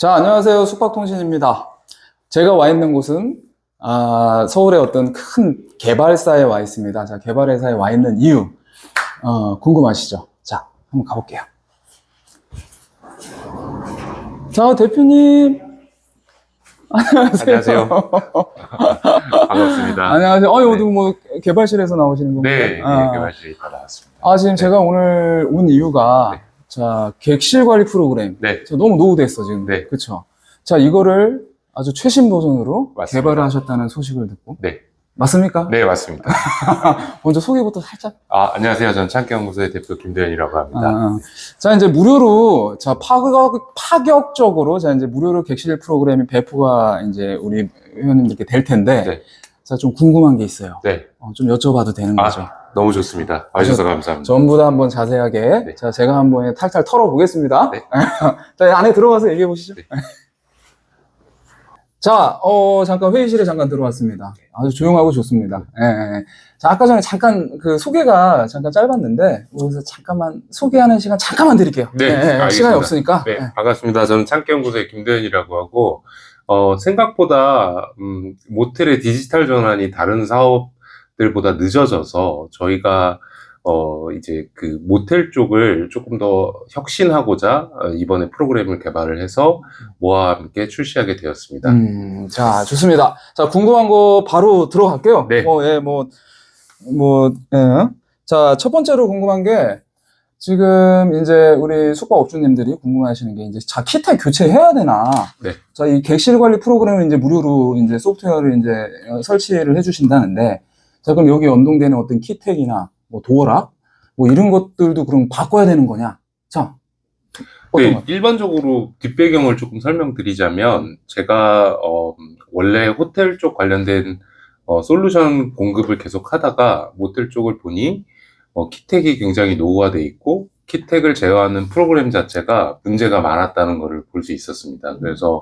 자, 안녕하세요. 숙박통신입니다. 제가 와 있는 곳은 아, 서울의 어떤 큰 개발사에 와 있습니다. 자, 개발회사에 와 있는 이유 어, 궁금하시죠? 자, 한번 가볼게요. 자, 대표님. 안녕하세요. 반갑습니다. 안녕하세요. 어, 여기 뭐 개발실에서 나오시는 건가요? 네, 아, 네, 개발실에 있다 나왔습니다. 아, 지금 제가 오늘 온 이유가 네. 자, 객실 관리 프로그램. 네, 저 너무 노후됐어, 지금. 네. 그쵸. 자, 이거를 아주 최신 버전으로 맞습니다. 개발을 하셨다는 소식을 듣고. 네, 맞습니까? 네 맞습니다. 먼저 소개부터 살짝. 아, 안녕하세요. 저는 창기연구소의 대표 김도현이라고 아, 합니다. 아. 자, 이제 무료로, 자, 파격, 파격적으로, 자, 이제 무료로 객실 프로그램이 배포가 이제 우리 회원님들께 될 텐데. 네. 자, 좀 궁금한 게 있어요. 네, 어, 좀 여쭤봐도 되는 아, 거죠? 너무 좋습니다. 와주셔서 감사합니다. 전부 다 한번 자세하게. 네. 자, 제가 한번 탈탈 털어보겠습니다. 네. 자, 안에 들어가서 얘기해 보시죠. 네. 자, 어, 잠깐 회의실에 잠깐 들어왔습니다. 아주 조용하고 좋습니다. 예, 예. 자, 아까 전에 잠깐 그 소개가 잠깐 짧았는데, 여기서 잠깐만 소개하는 시간 잠깐만 드릴게요. 네, 예, 예. 알겠습니다. 시간이 없으니까. 네, 예. 반갑습니다. 저는 창기연구소의 김도현이라고 하고, 어, 생각보다, 음, 모텔의 디지털 전환이 다른 사업 들보다 늦어져서 저희가 어, 이제 그 모텔 쪽을 조금 더 혁신하고자 어, 이번에 프로그램을 개발을 해서 모아와 함께 출시하게 되었습니다. 음, 자, 좋습니다. 자, 궁금한 거 바로 들어갈게요. 네. 뭐, 예, 뭐, 뭐, 예. 자, 첫 번째로 궁금한 게, 지금 이제 우리 숙박업주님들이 궁금해하시는 게 이제 자 키트 교체해야 되나? 네. 자이 객실 관리 프로그램을 이제 무료로 이제 소프트웨어를 이제 어, 설치를 해주신다는데 자 그럼 여기 연동되는 어떤 키텍이나 뭐 도어락 뭐 이런 것들도 그럼 바꿔야 되는 거냐? 자 네, 것? 일반적으로 뒷배경을 조금 설명드리자면 제가 어, 원래 호텔 쪽 관련된 어, 솔루션 공급을 계속 하다가 모텔 쪽을 보니 어, 키텍이 굉장히 노후화돼 있고 키텍을 제어하는 프로그램 자체가 문제가 많았다는 것을 볼 수 있었습니다. 그래서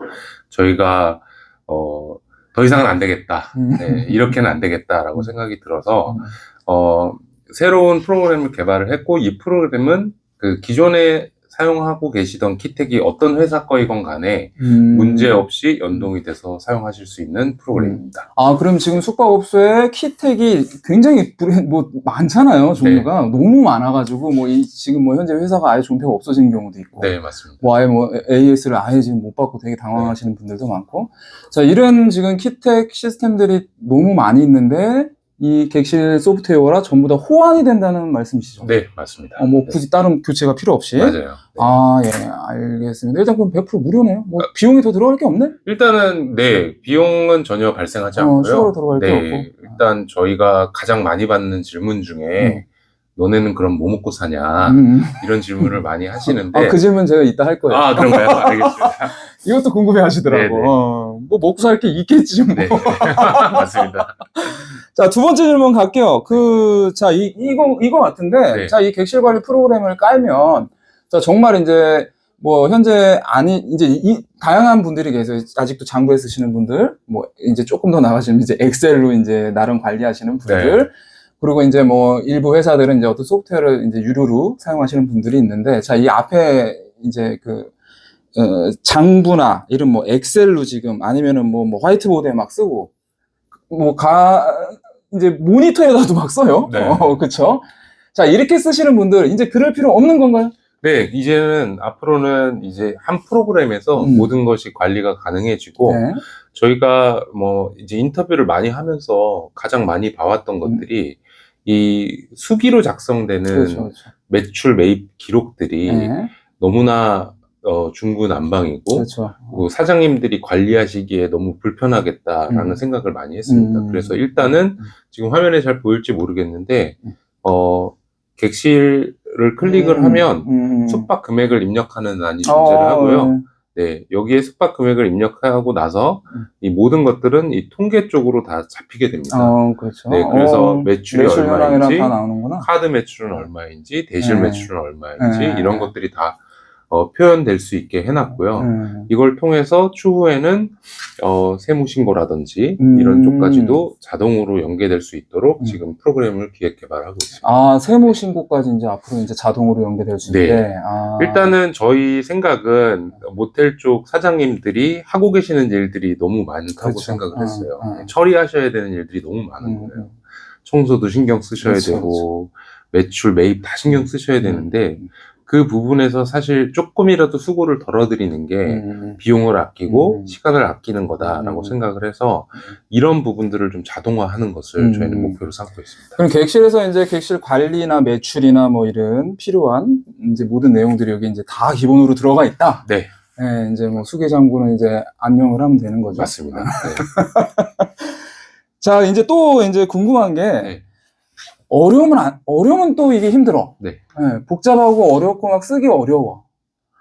저희가 어, 더 이상은 안 되겠다. 음. 네, 이렇게는 안 되겠다라고 생각이 들어서 음. 어, 새로운 프로그램을 개발을 했고, 이 프로그램은 그 기존에 사용하고 계시던 키텍이 어떤 회사 거이건 간에 음. 문제 없이 연동이 돼서 사용하실 수 있는 프로그램입니다. 아, 그럼 지금 숙박업소에 키텍이 굉장히 뭐 많잖아요, 종류가. 네. 너무 많아가지고, 뭐, 이, 지금 뭐 현재 회사가 아예 종표가 없어진 경우도 있고. 네, 맞습니다. 뭐 아예 뭐 AS를 아예 지금 못 받고 되게 당황하시는 분들도 많고. 자, 이런 지금 키텍 시스템들이 너무 많이 있는데, 이 객실 소프트웨어라 전부 다 호환이 된다는 말씀이시죠? 네, 맞습니다. 어, 뭐 네, 굳이 다른 교체가 필요 없이. 맞아요. 네. 아, 예, 알겠습니다. 일단 그럼 100% 무료네요. 뭐 비용이 더 들어갈 게 없네? 일단은, 네, 비용은 전혀 발생하지 어, 않고요. 추가로 들어갈 게 네, 없고. 일단 저희가 가장 많이 받는 질문 중에, 너네는 그럼 뭐 먹고 사냐? 음. 이런 질문을 많이 하시는데, 아, 그 질문 제가 이따 할 거예요. 아, 그런가요? 알겠습니다. 이것도 궁금해 하시더라고. 네네. 어, 뭐 먹고 살 게 있겠지 뭐. 네, 맞습니다. 자, 두 번째 질문 갈게요. 그, 자, 이, 이거, 이거 같은데, 네. 자, 이 객실 관리 프로그램을 깔면, 자, 정말 이제, 뭐, 현재, 아니, 이제, 이, 다양한 분들이 계세요. 아직도 장부에 쓰시는 분들, 뭐, 이제 조금 더 나가시면 이제 엑셀로 이제 나름 관리하시는 분들, 네. 그리고 이제 뭐, 일부 회사들은 이제 어떤 소프트웨어를 이제 유료로 사용하시는 분들이 있는데, 자, 이 앞에 이제 그, 어, 장부나 이런 뭐 엑셀로 지금 아니면은 뭐, 뭐 화이트보드에 막 쓰고 뭐 가 이제 모니터에다도 막 써요. 네. 어, 그렇죠. 자 이렇게 쓰시는 분들 이제 그럴 필요 없는 건가요? 네, 이제는 앞으로는 이제 한 프로그램에서 음. 모든 것이 관리가 가능해지고 네. 저희가 뭐 이제 인터뷰를 많이 하면서 가장 많이 봐왔던 것들이 이 수기로 작성되는 음. 그렇죠. 그렇죠. 매출 매입 기록들이 네. 너무나 어, 중구난방이고 그렇죠. 그리고 사장님들이 관리하시기에 너무 불편하겠다라는 음. 생각을 많이 했습니다. 음. 그래서 일단은 음. 지금 화면에 잘 보일지 모르겠는데 음. 어, 객실을 클릭을 음, 하면 음. 숙박 금액을 입력하는 난이 어, 존재를 하고요. 네. 네, 여기에 숙박 금액을 입력하고 나서 음. 이 모든 것들은 이 통계 쪽으로 다 잡히게 됩니다. 어, 그렇죠. 네, 그래서 어, 매출이 매출 얼마인지. 카드 매출은 얼마인지, 대실 네. 매출은 얼마인지 네. 이런 것들이 다 어, 표현될 수 있게 해놨고요. 음. 이걸 통해서 추후에는 어, 세무신고라든지 음. 이런 쪽까지도 자동으로 연계될 수 있도록 음. 지금 프로그램을 기획 개발하고 있습니다. 아, 세무 신고까지 이제 앞으로 이제 자동으로 연계될 수 네. 있게. 아. 일단은 저희 생각은 모텔 쪽 사장님들이 하고 계시는 일들이 너무 많다고 그렇죠. 생각을 어, 했어요. 어. 처리하셔야 되는 일들이 너무 많은 음, 거예요. 청소도 신경 쓰셔야 그렇죠, 되고 매출 매입 다 신경 쓰셔야 되는데 음. 그 부분에서 사실 조금이라도 수고를 덜어드리는 게 음. 비용을 아끼고 음. 시간을 아끼는 거다라고 음. 생각을 해서 이런 부분들을 좀 자동화하는 것을 음. 저희는 목표로 삼고 있습니다. 그럼 객실에서 이제 객실 관리나 매출이나 뭐 이런 필요한 이제 모든 내용들이 여기 이제 다 기본으로 들어가 있다. 네, 예, 이제 뭐 수계 장부는 이제 안녕을 하면 되는 거죠. 맞습니다. 네. 자, 이제 또 이제 궁금한 게 네. 어려움은 안, 어려움은 또 이게 힘들어. 네. 예, 복잡하고 어렵고 막 쓰기 어려워.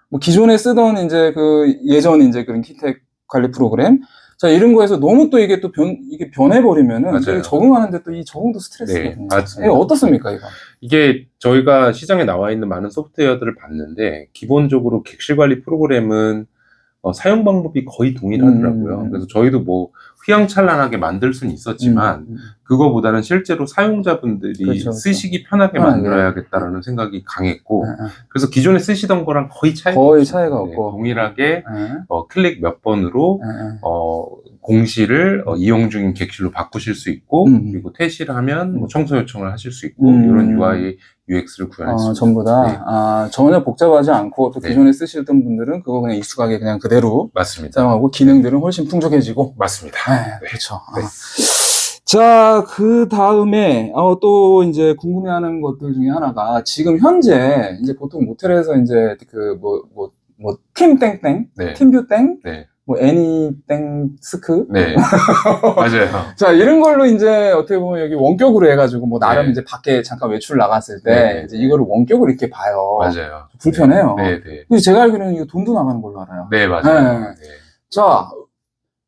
뭐 기존에 쓰던 이제 그 예전 이제 그런 키텍 관리 프로그램 자 이런 거에서 너무 또 이게 또 변 이게 변해버리면은. 이게 적응하는데 또 이 적응도 스트레스거든요. 네. 이거 어떻습니까 이거? 이게 저희가 시장에 나와 있는 많은 소프트웨어들을 봤는데 기본적으로 객실 관리 프로그램은 어, 사용 방법이 거의 동일하더라고요. 음. 그래서 저희도 뭐 휘황찬란하게 만들 수는 있었지만 음, 음. 그거보다는 실제로 사용자분들이 그렇죠, 쓰시기 편하게 편하게. 만들어야겠다라는 생각이 강했고 예, 예. 그래서 기존에 쓰시던 거랑 거의 차이가 거의. 차이가 네, 없고. 동일하게 예, 어, 클릭 몇 번으로 예, 예. 어, 공시를 어, 이용 중인 객실로 바꾸실 수 있고 음. 그리고 퇴실을 하면 뭐 청소 요청을 하실 수 있고 음. 이런 UI, UX를 어, 있습니다. 전부 다 네. 아, 전혀 복잡하지 않고 또 네. 기존에 쓰시던 분들은 그거 그냥 익숙하게 그냥 그대로 맞습니다. 사용하고 기능들은 훨씬 풍족해지고 맞습니다. 네, 네. 그렇죠. 네. 아. 자, 그 다음에 어, 또 이제 궁금해하는 것들 중에 하나가 지금 현재 이제 보통 모텔에서 이제 그 뭐 뭐 뭐팀 땡땡, 네. 팀뷰 땡, 네. 뭐 애니 땡 스크. 네. 맞아요. 자, 이런 걸로 이제 어떻게 보면 여기 원격으로 해가지고 뭐 나름 네. 이제 밖에 잠깐 외출 나갔을 때 네. 이제 이거를 원격으로 이렇게 봐요. 맞아요. 불편해요. 네, 네. 근데 제가 알기로는 이거 돈도 나가는 걸로 알아요. 네, 맞아요. 자,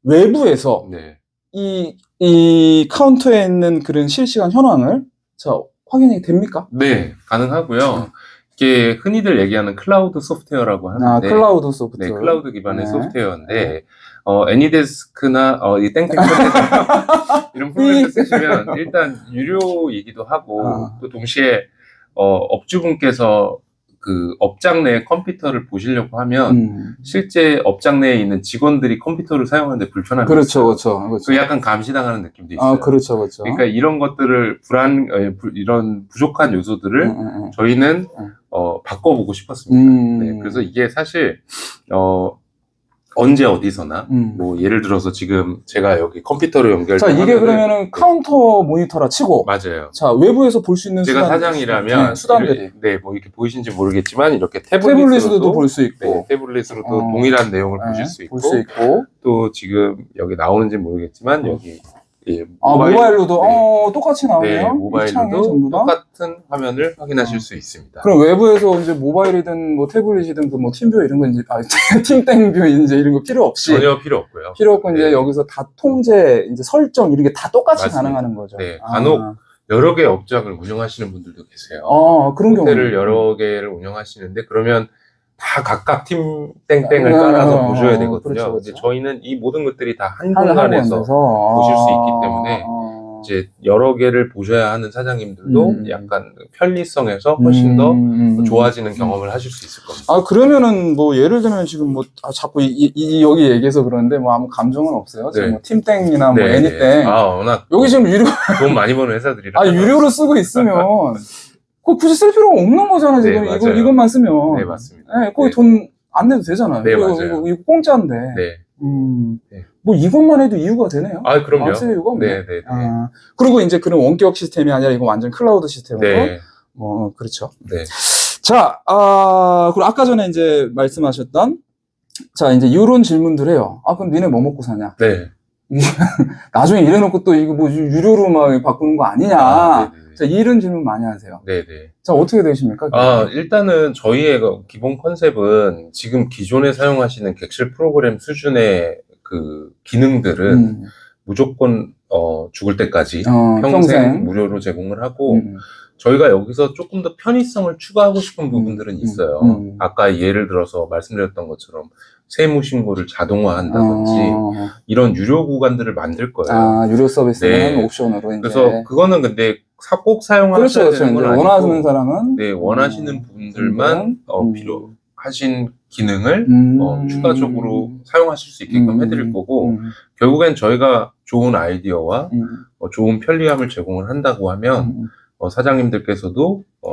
외부에서 네. 이, 이 카운터에 있는 그런 실시간 현황을 자, 확인이 됩니까? 네, 가능하고요. 이게 흔히들 얘기하는 클라우드 소프트웨어라고 하는데 아, 클라우드 소프트. 네, 클라우드 기반의 네. 소프트웨어인데 어, 애니데스크나 어, 이 땡땡 이런 프로그램을 쓰시면 일단 유료이기도 하고 아. 또 동시에 어, 업주분께서 그 업장 내 컴퓨터를 보시려고 하면 음. 실제 업장 내에 있는 직원들이 컴퓨터를 사용하는데 불편함이 그렇죠. 그렇죠. 그렇죠. 그 약간 감시당하는 느낌도 있어요. 아, 그렇죠, 그렇죠. 그러니까 이런 것들을 불안 어, 부- 이런 부족한 요소들을 음, 음, 음. 저희는 음. 어, 바꿔보고 싶었습니다. 음. 네, 그래서 이게 사실 어, 언제 어디서나 음. 뭐 예를 들어서 지금 제가 여기 컴퓨터로 연결 자, 이게 그러면은 카운터 모니터라 치고 맞아요. 자, 외부에서 볼 수 있는 제가 수단, 사장이라면 네, 수단들이 이렇게- 네, 뭐 이렇게 보이신지 모르겠지만 이렇게 태블릿으로도 볼 수 있고 네, 태블릿으로도 어. 동일한 내용을 네, 보실 수 있고 볼 수 있고 또 지금 여기 나오는지 모르겠지만 여기 예, 아, 모바일로도 네. 어, 똑같이 네, 나오네요. 이 창에 모바일로도 다. 똑같은 화면을 확인하실 어. 수 있습니다. 그럼 외부에서 이제 모바일이든 뭐 태블릿이든 그뭐 팀뷰 이런 거 이제 아, 팀땡뷰 이제 이런 거 필요 없이 전혀 필요 없고요. 필요 없고 이제 네. 여기서 다 통제 이제 설정 이런 게 다 똑같이 맞습니다. 가능하는 거죠. 네, 아. 간혹 여러 개의 업장을 운영하시는 분들도 계세요. 아, 그런 경우 호텔을 여러 개를 운영하시는데 그러면 다 각각 팀 땡땡을 어, 깔아서 어, 보셔야 어, 되거든요. 그렇죠, 그렇죠. 저희는 이 모든 것들이 다한한 공간에서 보실 수 있기 아, 때문에 아. 이제 여러 개를 보셔야 하는 사장님들도 음. 약간 편리성에서 훨씬 더 음, 음, 좋아지는 음. 경험을 하실 수 있을 겁니다. 아 그러면은 뭐 예를 들면 지금 뭐 아, 자꾸 이, 이- 이- 여기 얘기해서 그런데 뭐 아무 감정은 없어요. 지금 네. 뭐 팀땡이나 뭐 네, 애니땡 네. 아, 워낙 여기 지금 유료 돈 많이 버는 회사들이라. 아 유료로 쓰고 있으면 그거 굳이 쓸 필요가 없는 거잖아 지금 네, 이거. 이것만 쓰면 네, 맞습니다. 네, 거기 네. 돈안 내도 되잖아요. 네, 이거, 맞아요. 이거, 이거 공짜인데. 네. 음, 네. 뭐 이것만 해도 이유가 되네요. 아, 그럼요. 아, 쓸 이유가 없네. 네, 네, 네. 아, 그리고 이제 그런 원격 시스템이 아니라 이거 완전 클라우드 시스템으로. 네. 뭐 그렇죠. 네. 자, 아, 그리고 아까 전에 이제 말씀하셨던 자 이제 이런 질문들 해요. 아 그럼 니네 뭐 먹고 사냐? 네. 나중에 이래놓고 또 이거 뭐 유- 유료로 막 바꾸는 거 아니냐? 아, 네네. 자 이런 질문 많이 하세요. 네네. 자 어떻게 되십니까? 아, 일단은 저희의 그 기본 컨셉은 지금 기존에 사용하시는 객실 프로그램 수준의 그 기능들은 음, 무조건 어, 죽을 때까지 어, 평생, 평생. 무료로 제공을 하고 음, 저희가 여기서 조금 더 편의성을 추가하고 싶은 부분들은 음, 있어요. 음. 아까 예를 들어서 말씀드렸던 것처럼 세무 신고를 자동화한다든지 어, 이런 유료 구간들을 만들 거예요. 아, 유료 서비스는 네. 옵션으로 이제. 그래서 그거는 근데 사- 꼭 사용하셔야 그렇죠, 그렇죠. 되는 건 아니고 원하는 사람은 네, 원하시는 음, 분들만 분들은, 어, 음. 필요하신 기능을 음, 어, 추가적으로 사용하실 수 있게끔 음, 해드릴 거고 음, 결국엔 저희가 좋은 아이디어와 음, 어, 좋은 편리함을 제공을 한다고 하면 음. 어, 사장님들께서도 어,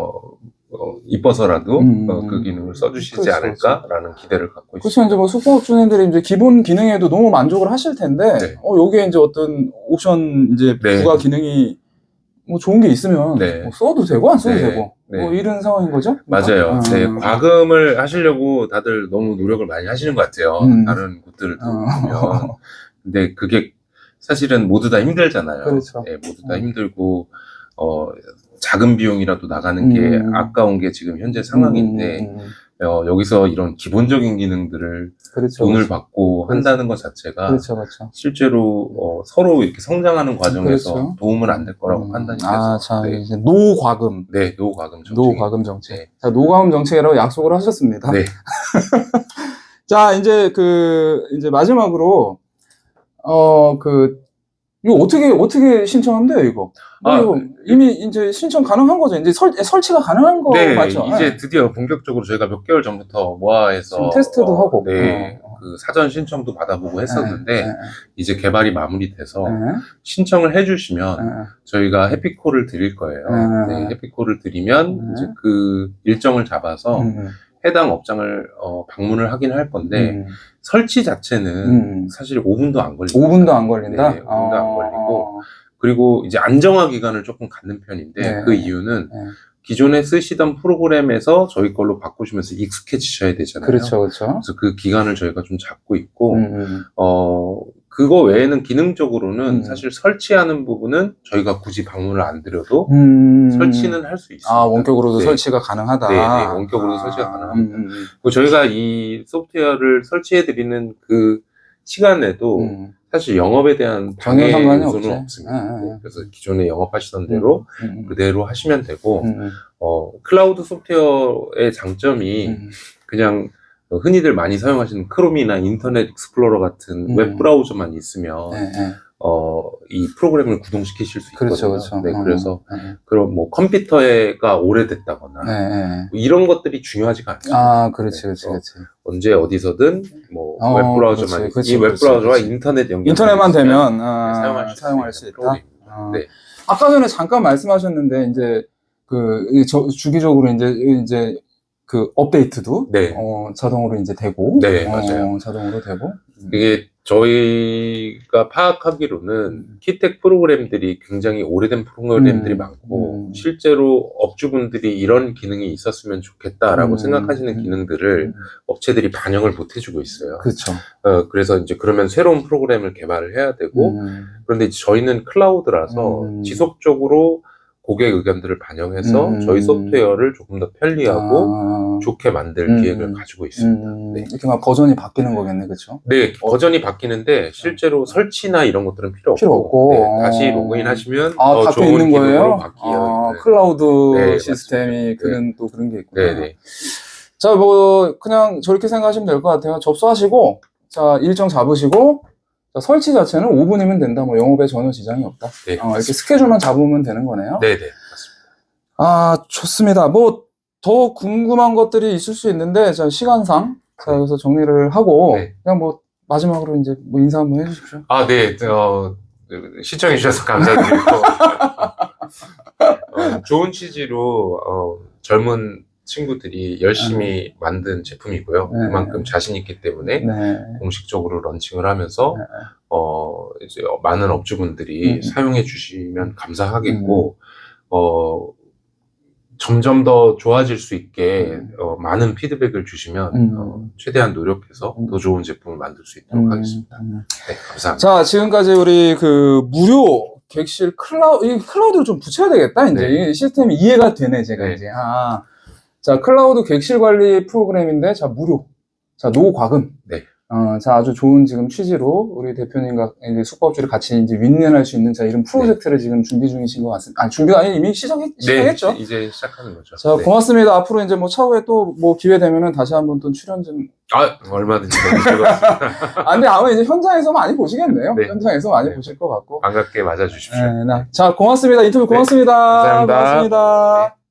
어, 이뻐서라도 음. 어, 그 기능을 써주시지 그렇죠, 않을까라는 기대를 갖고 그렇죠. 있습니다. 이제 뭐 숙박업주님들이 이제 기본 기능에도 너무 만족을 하실 텐데, 네. 어, 여기에 이제 어떤 옵션 이제 네. 부가 기능이 뭐 좋은 게 있으면 네. 뭐 써도 되고 안 써도 네. 되고 네. 뭐 이런 상황인 거죠? 맞아요. 아. 네, 과금을 하시려고 다들 너무 노력을 많이 하시는 것 같아요. 음. 다른 곳들을 어. 보면. 근데 그게 사실은 모두 다 힘들잖아요. 그렇죠. 네, 모두 다 음. 힘들고, 어, 작은 비용이라도 나가는 게 음. 아까운 게 지금 현재 상황인데, 음, 음, 음. 어, 여기서 이런 기본적인 기능들을 그렇죠. 돈을 그렇죠. 받고 그렇죠. 한다는 것 자체가 그렇죠, 그렇죠. 실제로 어, 서로 이렇게 성장하는 과정에서 그렇죠. 도움은 안 될 거라고 음. 판단이 아, 돼서 자, 네, 이제 노과금. 네, 노과금 정책. 노과금 정책. 네. 자, 노과금 정책이라고 약속을 하셨습니다. 네. 자, 이제 그, 이제 마지막으로, 어, 그, 이거 어떻게, 어떻게 신청하면 돼요, 이거? 뭐 아, 이거 이미 이제 신청 가능한 거죠? 이제 설, 설치가 가능한 거 네, 맞죠? 이제 네. 드디어 본격적으로 저희가 몇 개월 전부터 모아해서 지금 테스트도 어, 하고. 네, 어. 그 사전 신청도 받아보고 했었는데 네, 이제 개발이 마무리돼서 네, 신청을 해주시면 네, 저희가 해피콜을 드릴 거예요. 네. 네, 해피콜을 드리면 네. 이제 그 일정을 잡아서 음, 해당 업장을 어, 방문을 하긴 할 건데 음, 설치 자체는 음. 사실 5분도 안 걸리고 5분도 안 걸린다? 네, 5분도 안 어, 걸리고. 그리고 이제 안정화 기간을 조금 갖는 편인데 네. 그 이유는 네. 기존에 쓰시던 프로그램에서 저희 걸로 바꾸시면서 익숙해지셔야 되잖아요. 그렇죠, 그렇죠. 그래서 그 기간을 저희가 좀 잡고 있고 음, 음. 어 그거 외에는 기능적으로는 음. 사실 설치하는 부분은 저희가 굳이 방문을 안 드려도 음. 설치는 할 수 있습니다. 아, 원격으로도 네. 설치가 가능하다. 네, 네, 원격으로도 아, 설치가 가능합니다. 음, 음, 그리고 저희가 이 소프트웨어를 설치해 드리는 그 시간에도 음. 사실 영업에 대한 방해 요소는. 없습니다. 네, 네. 네, 그래서 기존에 영업하시던 대로 음, 음, 그대로 하시면 되고 음, 음, 어, 클라우드 소프트웨어의 장점이 음. 그냥 흔히들 많이 사용하시는 크롬이나 인터넷 익스플로러 같은 음. 웹 브라우저만 있으면 네, 네. 어, 이 프로그램을 구동시키실 수 있거든요. 그렇죠, 그렇죠. 네, 어, 그래서 네, 그럼 뭐 컴퓨터가 오래됐다거나 네, 네. 뭐 이런 것들이 중요하지가 않습니다. 아, 그렇지, 그렇지, 네, 그렇지. 언제 어디서든 뭐 어, 웹 브라우저만 이웹 그렇지, 브라우저와 그렇지. 인터넷 연결 인터넷만 되면 아, 네, 사용할 수, 사용할 수 있다. 아. 네. 아까 전에 잠깐 말씀하셨는데 이제 그 이- 저- 주기적으로 이제 이제 그 업데이트도 네. 어, 자동으로 이제 되고 네, 어, 맞아요. 자동으로 되고 이게 저희가 파악하기로는 키텍 프로그램들이 굉장히 오래된 프로그램들이 음, 많고 음. 실제로 업주분들이 이런 기능이 있었으면 좋겠다라고 음, 생각하시는 음. 기능들을 업체들이 반영을 못 해주고 있어요. 그렇죠. 어, 그래서 이제 그러면 새로운 프로그램을 개발을 해야 되고 음, 그런데 저희는 클라우드라서 음. 지속적으로 고객 의견들을 반영해서 음. 저희 소프트웨어를 조금 더 편리하고 아, 좋게 만들 음. 기획을 가지고 있습니다. 음, 네. 이렇게 막 버전이 바뀌는 거겠네, 그렇죠? 네, 버전이 바뀌는데 실제로 설치나 이런 것들은 필요 없고, 필요 없고. 네, 다시 어. 로그인 하시면 아, 더 바뀌어 좋은 있는 기능으로 거예요? 바뀌어요. 아, 네. 클라우드 네, 시스템이 맞습니다. 그런 또 그런 게 있구나. 네, 네. 자, 뭐, 그냥 저렇게 생각하시면 될 것 같아요. 접수하시고, 자, 일정 잡으시고, 자, 설치 자체는 5분이면 된다. 뭐, 영업에 전혀 지장이 없다. 네, 어, 이렇게 스케줄만 잡으면 되는 거네요. 네, 네. 아, 좋습니다. 뭐, 더 궁금한 것들이 있을 수 있는데, 자, 시간상, 자, 여기서 정리를 하고, 네. 그냥 뭐, 마지막으로 이제 뭐 인사 한번 해 주십시오. 아, 네, 어, 시청해 주셔서 감사드리고 어, 좋은 취지로 어, 젊은 친구들이 열심히 만든 제품이고요. 네. 그만큼 자신 있기 때문에 네. 공식적으로 런칭을 하면서 네. 어 이제 많은 업주분들이 음. 사용해 주시면 감사하겠고 어 점점 더 좋아질 수 있게 음. 어, 많은 피드백을 주시면 음. 어, 최대한 노력해서 음. 더 좋은 제품을 만들 수 있도록 음, 하겠습니다. 음. 네, 감사합니다. 자, 지금까지 우리 그 무료 객실 클라우, 이 클라우드를 좀 붙여야 되겠다, 이제. 네. 이 시스템이 이해가 되네, 제가 네. 이제. 아. 자, 클라우드 객실 관리 프로그램인데, 자, 무료. 자, 노과금. 네. 어, 자, 아주 좋은 지금 취지로 우리 대표님과 이제 숙박업주를 같이 이제 윈윈할 수 있는 자, 이런 프로젝트를 지금 준비 중이신 것 같습니다. 아, 준비가 아니 이미 시작했, 시작했죠? 네, 이제 시작하는 거죠. 자, 네. 고맙습니다. 앞으로 이제 뭐 차후에 또 뭐 기회 되면은 다시 한번 또 출연 좀. 아, 얼마든지. 아, 근데 아마 이제 현장에서 많이 보시겠네요. 네. 현장에서 많이 네. 보실 것 같고. 반갑게 맞아주십시오. 네, 나- 자, 고맙습니다. 인터뷰 고맙습니다. 감사합니다. 고맙습니다. 네.